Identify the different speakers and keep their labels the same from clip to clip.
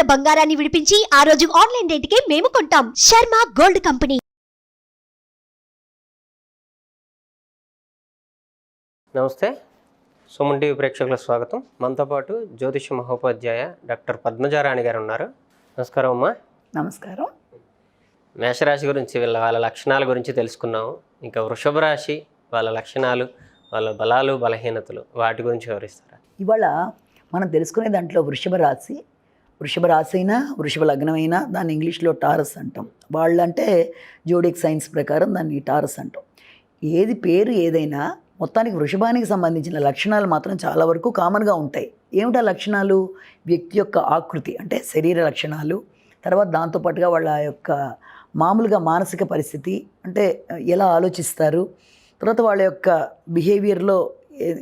Speaker 1: ఉన్న బంగారాన్ని విడిపించి ఆ రోజు ఆన్లైన్ రేటుకే మేము కొంటాం. Sharma gold company.
Speaker 2: నమస్తే. సుమన్ టీవీ ప్రేక్షకులకు స్వాగతం. మనతో పాటు జ్యోతిష మహోపాధ్యాయ డాక్టర్ పద్మజారాణి గారు ఉన్నారు. నమస్కారం అమ్మా.
Speaker 3: నమస్కారం.
Speaker 2: మేషరాశి గురించి వీళ్ళ వాళ్ళ లక్షణాల గురించి తెలుసుకున్నాము ఇంకా వృషభ రాశి వాళ్ళ లక్షణాలు వాళ్ళ బలాలు బలహీనతలు వాటి గురించి వివరిస్తారా?
Speaker 3: ఇవాళ మనం తెలుసుకునే దాంట్లో వృషభ రాశి వృషభ రాశి అయినా వృషభ లగ్నమైనా దాన్ని ఇంగ్లీష్లో టారస్ అంటాం. వాళ్ళంటే జోడిక్ సైన్స్ ప్రకారం దాన్ని టారస్ అంటాం. ఏది పేరు ఏదైనా మొత్తానికి వృషభానికి సంబంధించిన లక్షణాలు మాత్రం చాలా వరకు కామన్గా ఉంటాయి. ఏమిటా లక్షణాలు? వ్యక్తి యొక్క ఆకృతి అంటే శరీర లక్షణాలు తర్వాత దాంతోపాటుగా వాళ్ళ యొక్క మామూలుగా మానసిక పరిస్థితి అంటే ఎలా ఆలోచిస్తారు తర్వాత వాళ్ళ యొక్క బిహేవియర్లో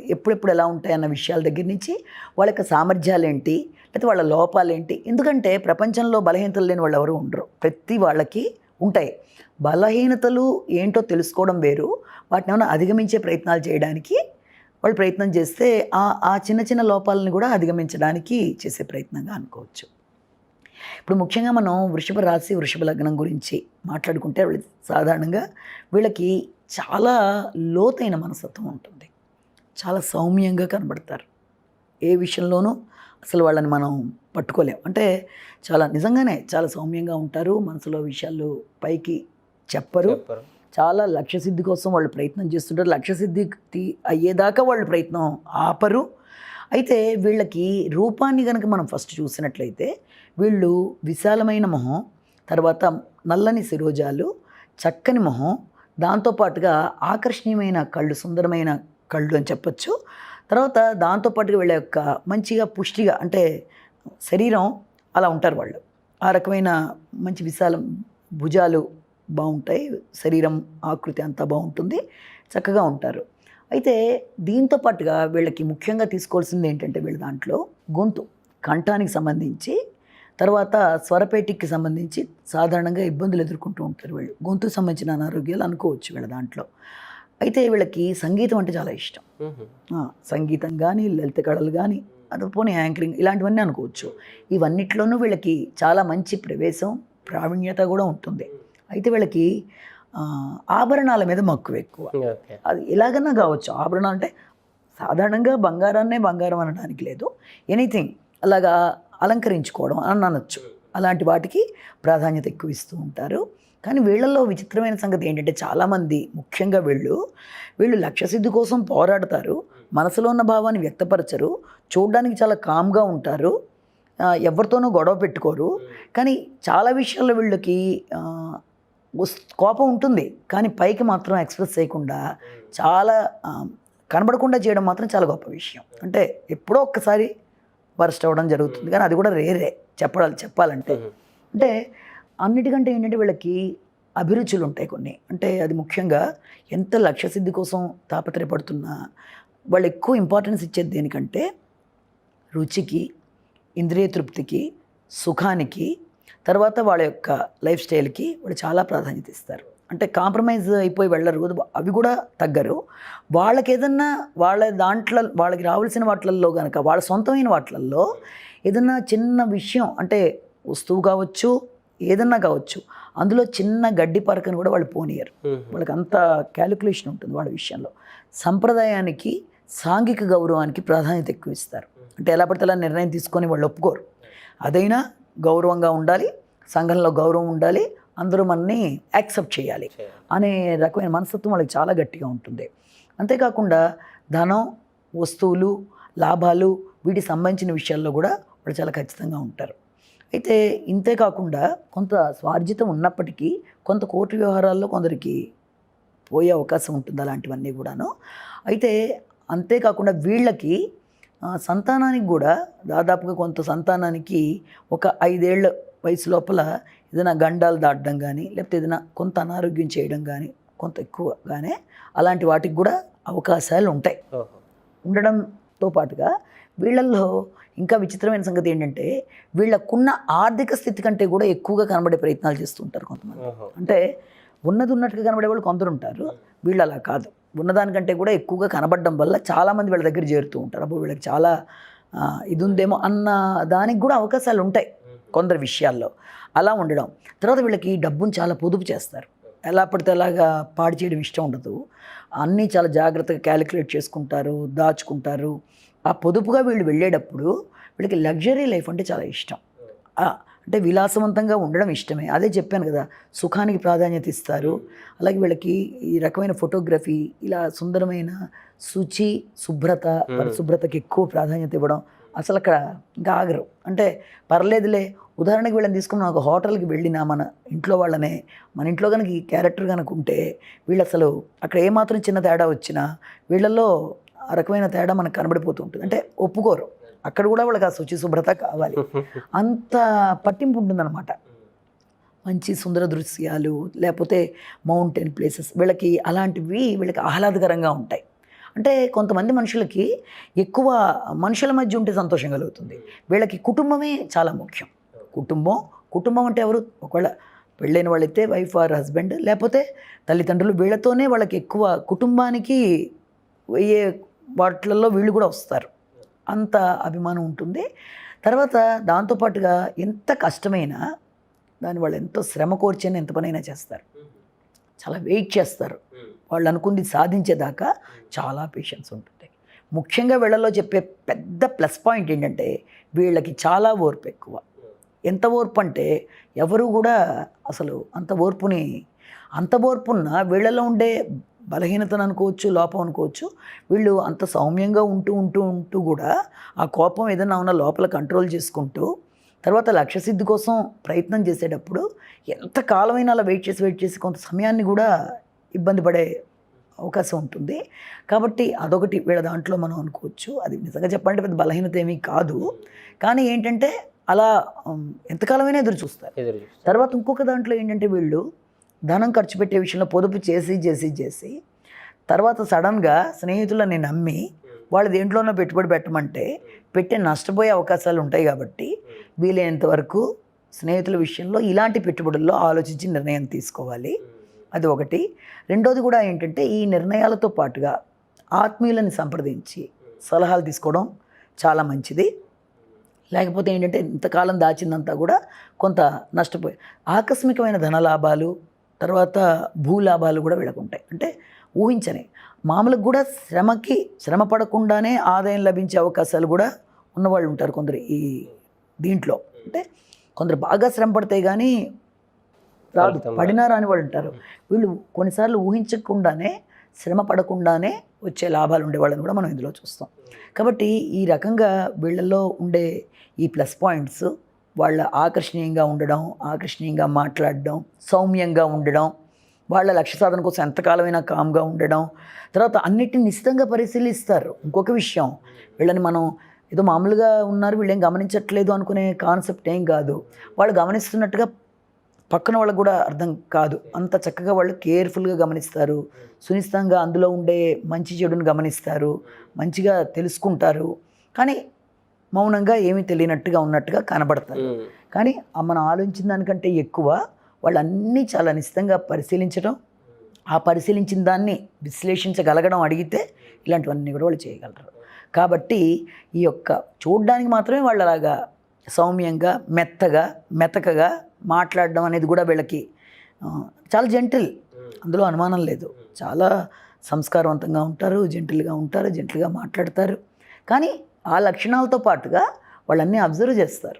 Speaker 3: ఎప్పుడెప్పుడు ఎలా ఉంటాయన్న విషయాల దగ్గర నుంచి వాళ్ళ యొక్క సామర్థ్యాలు ఏంటి లేకపోతే వాళ్ళ లోపాలు ఏంటి ఎందుకంటే ప్రపంచంలో బలహీనతలు లేని వాళ్ళు ఎవరు ఉండరు. ప్రతి వాళ్ళకి ఉంటాయి. బలహీనతలు ఏంటో తెలుసుకోవడం వేరు. వాటిని ఏమైనా అధిగమించే ప్రయత్నాలు చేయడానికి వాళ్ళు ప్రయత్నం చేస్తే ఆ ఆ చిన్న చిన్న లోపాలను కూడా అధిగమించడానికి చేసే ప్రయత్నంగా అనుకోవచ్చు. ఇప్పుడు ముఖ్యంగా మనం వృషభ రాశి వృషభ లగ్నం గురించి మాట్లాడుకుంటే వీళ్ళు సాధారణంగా వీళ్ళకి చాలా లోతైన మనస్తత్వం ఉంటుంది. చాలా సౌమ్యంగా కనబడతారు. ఏ విషయంలోనూ అసలు వాళ్ళని మనం పట్టుకోలేం. అంటే చాలా నిజంగానే చాలా సౌమ్యంగా ఉంటారు మనసులో విషయాలు పైకి చెప్పరు. చాలా లక్ష్యసిద్ధి కోసం వాళ్ళు ప్రయత్నం చేస్తుంటారు. లక్ష్యసిద్ధి అయ్యేదాకా వాళ్ళు ప్రయత్నం ఆపరు. అయితే వీళ్ళకి రూపాన్ని కనుక మనం ఫస్ట్ చూసినట్లయితే వీళ్ళు విశాలమైన మొహం తర్వాత నల్లని శిరోజాలు చక్కని మొహం దాంతోపాటుగా ఆకర్షణీయమైన కళ్ళు సుందరమైన కళ్ళు అని చెప్పొచ్చు. తర్వాత దాంతోపాటుగా వీళ్ళ యొక్క మంచిగా పుష్టిగా అంటే శరీరం అలా ఉంటారు వాళ్ళు. ఆ రకమైన మంచి విశాలం భుజాలు బాగుంటాయి. శరీరం ఆకృతి అంతా బాగుంటుంది. చక్కగా ఉంటారు. అయితే దీంతో పాటుగా వీళ్ళకి ముఖ్యంగా తీసుకోవాల్సింది ఏంటంటే వీళ్ళ దాంట్లో గొంతు. కంఠానికి సంబంధించి తర్వాత స్వరపేటికి సంబంధించి సాధారణంగా ఇబ్బందులు ఎదుర్కొంటూ ఉంటారు వీళ్ళు. గొంతుకు సంబంధించిన అనారోగ్యాలు అనుకోవచ్చు వీళ్ళ దాంట్లో. అయితే వీళ్ళకి సంగీతం అంటే చాలా ఇష్టం. సంగీతం కానీ లలిత కళలు కానీ అది పోనీ యాంకరింగ్ ఇలాంటివన్నీ అనుకోవచ్చు. ఇవన్నిట్లోనూ వీళ్ళకి చాలా మంచి ప్రవేశం ప్రావీణ్యత కూడా ఉంటుంది. అయితే వీళ్ళకి ఆభరణాల మీద మక్కువ ఎక్కువ. అది ఎలాగన్నా కావచ్చు. ఆభరణం అంటే సాధారణంగా బంగారాన్నే బంగారం అనడానికి లేదు. ఎనీథింగ్ అలాగా అలంకరించుకోవడం అని అనొచ్చు. అలాంటి వాటికి ప్రాధాన్యత ఎక్కువ ఇస్తూ ఉంటారు. కానీ వీళ్ళల్లో విచిత్రమైన సంగతి ఏంటంటే చాలామంది ముఖ్యంగా వీళ్ళు వీళ్ళు లక్ష్యసిద్ధి కోసం పోరాడతారు మనసులో ఉన్న భావాన్ని వ్యక్తపరచరు చూడడానికి చాలా కామ్గా ఉంటారు ఎవరితోనూ గొడవ పెట్టుకోరు. కానీ చాలా విషయాల్లో వీళ్ళకి కోపం ఉంటుంది. కానీ పైకి మాత్రం ఎక్స్ప్రెస్ చేయకుండా చాలా కనబడకుండా చేయడం మాత్రం చాలా గొప్ప విషయం. అంటే ఎప్పుడో ఒక్కసారి వర్స్ట్ అవ్వడం జరుగుతుంది. కానీ అది కూడా రేరే చెప్పాలి చెప్పాలంటే. అంటే అన్నిటికంటే ఏంటంటే వీళ్ళకి అభిరుచులు ఉంటాయి కొన్ని. అంటే అది ముఖ్యంగా ఎంత లక్ష్యసిద్ధి కోసం తాపత్రయపడుతున్నా వాళ్ళు ఎక్కువ ఇంపార్టెన్స్ ఇచ్చేది దేనికంటే రుచికి ఇంద్రియ తృప్తికి సుఖానికి తర్వాత వాళ్ళ యొక్క లైఫ్ స్టైల్కి వాళ్ళు చాలా ప్రాధాన్యత ఇస్తారు. అంటే కాంప్రమైజ్ అయిపోయి వెళ్ళరు అవి కూడా తగ్గరు. వాళ్ళకి ఏదన్నా వాళ్ళ దాంట్లో వాళ్ళకి రావాల్సిన వాటిల్లో కనుక వాళ్ళ సొంతమైన వాటిల్లో ఏదన్నా చిన్న విషయం అంటే వస్తువు కావచ్చు ఏదన్నా కావచ్చు. అందులో చిన్న గడ్డి పరకను కూడా వాళ్ళు పోనీయరు. వాళ్ళకి అంత క్యాలిక్యులేషన్ ఉంటుంది వాళ్ళ విషయంలో. సంప్రదాయానికి సాంఘిక గౌరవానికి ప్రాధాన్యత ఎక్కువ ఇస్తారు. అంటే ఎలా పడితే అలా నిర్ణయం తీసుకొని వాళ్ళు ఒప్పుకోరు. అదైనా గౌరవంగా ఉండాలి సంఘంలో గౌరవం ఉండాలి అందరూ మనని యాక్సెప్ట్ చేయాలి
Speaker 2: చేయాలి.
Speaker 3: అనే రకమైన మనస్తత్వం వాళ్ళకి చాలా గట్టిగా ఉంటుంది. అంతేకాకుండా ధనం వస్తువులు లాభాలు వీటికి సంబంధించిన విషయాల్లో కూడా వాళ్ళు చాలా ఖచ్చితంగా ఉంటారు. అయితే ఇంతే కాకుండా కొంత స్వార్జితం ఉన్నప్పటికీ కొంత కోర్టు వ్యవహారాల్లో కొందరికి పోయే అవకాశం ఉంటుంది అలాంటివన్నీ కూడాను. అయితే అంతేకాకుండా వీళ్ళకి సంతానానికి కూడా దాదాపుగా కొంత సంతానానికి ఒక ఐదేళ్ళ వయసు లోపల ఏదైనా గండాలు దాటడం కానీ లేకపోతే ఏదైనా కొంత అనారోగ్యం చేయడం కానీ కొంత ఎక్కువగానే అలాంటి వాటికి కూడా అవకాశాలు ఉంటాయి. ఉండడంతో పాటుగా వీళ్ళల్లో ఇంకా విచిత్రమైన సంగతి ఏంటంటే వీళ్ళకున్న ఆర్థిక స్థితి కంటే కూడా ఎక్కువగా కనబడే ప్రయత్నాలు చేస్తుంటారు కొంతమంది. అంటే ఉన్నది ఉన్నట్టుగా కనబడే వాళ్ళు కొందరు ఉంటారు వీళ్ళు అలా కాదు. ఉన్నదానికంటే కూడా ఎక్కువగా కనబడడం వల్ల చాలామంది వీళ్ళ దగ్గర చేరుతూ ఉంటారు. అప్పుడు వీళ్ళకి చాలా ఇది ఉందేమో అన్న దానికి కూడా అవకాశాలు ఉంటాయి కొందరు విషయాల్లో. అలా ఉండడం. తర్వాత వీళ్ళకి డబ్బును చాలా పొదుపు చేస్తారు. ఎలా పడితే అలాగా పాడు చేయడం ఇష్టం ఉండదు. అన్నీ చాలా జాగ్రత్తగా క్యాలిక్యులేట్ చేసుకుంటారు దాచుకుంటారు. ఆ పొదుపుగా వీళ్ళు వెళ్ళేటప్పుడు వీళ్ళకి లగ్జరీ లైఫ్ అంటే చాలా ఇష్టం. అంటే విలాసవంతంగా ఉండడం ఇష్టమే. అదే చెప్పాను కదా సుఖానికి ప్రాధాన్యత ఇస్తారు. అలాగే వీళ్ళకి ఈ రకమైన ఫోటోగ్రఫీ ఇలా సుందరమైన శుచి శుభ్రత పరిశుభ్రతకి ఎక్కువ ప్రాధాన్యత ఇవ్వడం అసలు అక్కడ ఇంకా ఆగరు. అంటే పర్లేదులే ఉదాహరణకి వీళ్ళని తీసుకుని ఒక హోటల్కి వెళ్ళినా మన ఇంట్లో వాళ్ళనే మన ఇంట్లో కనుక ఈ క్యారెక్టర్ కనుక ఉంటే వీళ్ళు అసలు అక్కడ ఏమాత్రం చిన్న తేడా వచ్చినా వీళ్ళల్లో ఆ రకమైన తేడా మనకు కనబడిపోతూ ఉంటుంది. అంటే ఒప్పుకోరు. అక్కడ కూడా వాళ్ళకి ఆ శుచి శుభ్రత కావాలి. అంత పట్టింపు ఉంటుందన్నమాట. మంచి సుందర దృశ్యాలు లేకపోతే మౌంటైన్ ప్లేసెస్ వీళ్ళకి అలాంటివి వీళ్ళకి ఆహ్లాదకరంగా ఉంటాయి. అంటే కొంతమంది మనుషులకి ఎక్కువ మనుషుల మధ్య ఉంటే సంతోషం కలుగుతుంది. వీళ్ళకి కుటుంబమే చాలా ముఖ్యం. కుటుంబం కుటుంబం అంటే ఎవరు? ఒకవేళ పెళ్ళైన వాళ్ళైతే వైఫ్ ఆర్ హస్బెండ్ లేకపోతే తల్లిదండ్రులు వీళ్ళతోనే వాళ్ళకి ఎక్కువ కుటుంబానికి అయ్యే వాటిలలో వీళ్ళు కూడా వస్తారు. అంత అభిమానం ఉంటుంది. తర్వాత దాంతోపాటుగా ఎంత కష్టమైనా దాన్ని వాళ్ళు ఎంతో శ్రమ కోర్చని ఎంత పనైనా చేస్తారు. చాలా వెయిట్ చేస్తారు. వాళ్ళు అనుకుంది సాధించేదాకా చాలా పేషెన్స్ ఉంటుంది. ముఖ్యంగా వీళ్ళలో చెప్పే పెద్ద ప్లస్ పాయింట్ ఏంటంటే వీళ్ళకి చాలా ఓర్పు ఎక్కువ. ఎంత ఓర్పు అంటే ఎవరు కూడా అసలు అంత ఓర్పుని అంత ఓర్పున్న వీళ్ళలో ఉండే బలహీనతను అనుకోవచ్చు లోపం అనుకోవచ్చు. వీళ్ళు అంత సౌమ్యంగా ఉంటూ ఉంటూ ఉంటూ కూడా ఆ కోపం ఏదైనా ఉన్న లోపల కంట్రోల్ చేసుకుంటూ తర్వాత లక్ష్యసిద్ధి కోసం ప్రయత్నం చేసేటప్పుడు ఎంత కాలమైనా అలా వెయిట్ చేసి వెయిట్ చేసి కొంత సమయాన్ని కూడా ఇబ్బంది పడే అవకాశం ఉంటుంది. కాబట్టి అదొకటి వీళ్ళ దాంట్లో మనం అనుకోవచ్చు. అది నిజంగా చెప్పాలంటే పెద్ద బలహీనత ఏమీ కాదు. కానీ ఏంటంటే అలా ఎంతకాలమైనా ఎదురు చూస్తారు.
Speaker 2: ఎదురు చూస్తారు.
Speaker 3: తర్వాత ఇంకొక దాంట్లో ఏంటంటే వీళ్ళు ధనం ఖర్చు పెట్టే విషయంలో పొదుపు చేసి చేసి చేసి తర్వాత సడన్గా స్నేహితులని నమ్మి వాళ్ళు దేంట్లోనో పెట్టుబడి పెట్టమంటే పెట్టే నష్టపోయే అవకాశాలు ఉంటాయి కాబట్టి వీలైనంత వరకు స్నేహితుల విషయంలో ఇలాంటి పెట్టుబడుల్లో ఆలోచించి నిర్ణయం తీసుకోవాలి. అది ఒకటి. రెండోది కూడా ఏంటంటే ఈ నిర్ణయాలతో పాటుగా ఆత్మీయులని సంప్రదించి సలహాలు తీసుకోవడం చాలా మంచిది. లేకపోతే ఏంటంటే ఇంతకాలం దాచిందంతా కూడా కొంత నష్టపోయి ఆకస్మికమైన ధనలాభాలు తర్వాత భూలాభాలు కూడా వీళ్ళకు ఉంటాయి అంటే ఊహించని. మామూలుగా కూడా శ్రమకి శ్రమ పడకుండానే ఆదాయం లభించే అవకాశాలు కూడా ఉన్నవాళ్ళు ఉంటారు కొందరు ఈ దీంట్లో. అంటే కొందరు బాగా శ్రమ పడితే కానీ రాదు. పడినా రాని వాళ్ళు ఉంటారు. వీళ్ళు కొన్నిసార్లు ఊహించకుండానే శ్రమ పడకుండానే వచ్చే లాభాలు ఉండే వాళ్ళని కూడా మనం ఇందులో చూస్తాం. కాబట్టి ఈ రకంగా వీళ్ళల్లో ఉండే ఈ ప్లస్ పాయింట్స్ వాళ్ళ ఆకర్షణీయంగా ఉండడం ఆకర్షణీయంగా మాట్లాడడం సౌమ్యంగా ఉండడం వాళ్ళ లక్ష్య సాధన కోసం ఎంతకాలమైనా కామ్గా ఉండడం తర్వాత అన్నిటిని నిశ్చితంగా పరిశీలిస్తారు. ఇంకొక విషయం వీళ్ళని మనం ఏదో మామూలుగా ఉన్నారు వీళ్ళేం గమనించట్లేదు అనుకునే కాన్సెప్ట్ ఏం కాదు. వాళ్ళు గమనిస్తున్నట్టుగా పక్కన వాళ్ళకు కూడా అర్థం కాదు. అంత చక్కగా వాళ్ళు కేర్ఫుల్గా గమనిస్తారు. సునిశ్చితంగా అందులో ఉండే మంచి చెడుని గమనిస్తారు. మంచిగా తెలుసుకుంటారు. కానీ మౌనంగా ఏమీ తెలియనట్టుగా ఉన్నట్టుగా కనబడతారు. కానీ ఆ మనం ఆలోచించిన దానికంటే ఎక్కువ వాళ్ళు అన్నీ చాలా నిశ్చితంగా పరిశీలించడం ఆ పరిశీలించిన దాన్ని విశ్లేషించగలగడం అడిగితే ఇలాంటివన్నీ కూడా వాళ్ళు చేయగలరు. కాబట్టి ఈ యొక్క చూడడానికి మాత్రమే వాళ్ళు అలాగా సౌమ్యంగా మెత్తగా మెతకగా మాట్లాడడం అనేది కూడా వీళ్ళకి చాలా జెంటిల్. అందులో అనుమానం లేదు. చాలా సంస్కారవంతంగా ఉంటారు జెంటిల్గా ఉంటారు జెంటిల్గా మాట్లాడతారు. కానీ ఆ లక్షణాలతో పాటుగా వాళ్ళన్నీ అబ్జర్వ్ చేస్తారు.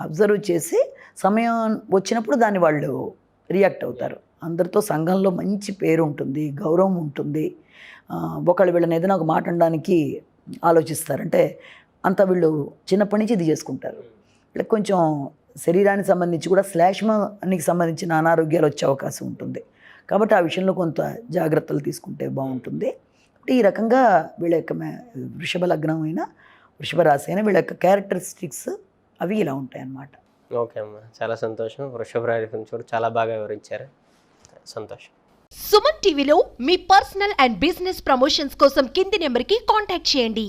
Speaker 3: అబ్జర్వ్ చేసి సమయం వచ్చినప్పుడు దాన్ని వాళ్ళు రియాక్ట్ అవుతారు. అందరితో సంఘంలో మంచి పేరు ఉంటుంది గౌరవం ఉంటుంది. ఒకళ్ళు వీళ్ళని ఏదైనా ఒక మాట అనడానికి ఆలోచిస్తారు. అంటే అంత వీళ్ళు చిన్నప్పటి నుంచి ఇది చేసుకుంటారు. వీళ్ళకి కొంచెం శరీరానికి సంబంధించి కూడా శ్లేష్మానికి సంబంధించిన అనారోగ్యాలు వచ్చే అవకాశం ఉంటుంది. కాబట్టి ఆ విషయంలో కొంత జాగ్రత్తలు తీసుకుంటే బాగుంటుంది. ఈ రకంగా వీళ్ళ యొక్క వృషభ లగ్నం అయినా వృషభ రాశి అయినా వీళ్ళ యొక్క క్యారెక్టరిస్టిక్స్ అవి ఇలా ఉంటాయి అన్నమాట
Speaker 2: ఓకే అమ్మా. చాలా సంతోషం. వృషభ రాశి గురించి కూడా చాలా బాగా వివరించారు. సంతోషం.
Speaker 1: సుమన్ టీవీలో మీ పర్సనల్ అండ్ బిజినెస్ ప్రమోషన్స్ కోసం కింది నెంబర్కి కాంటాక్ట్ చేయండి.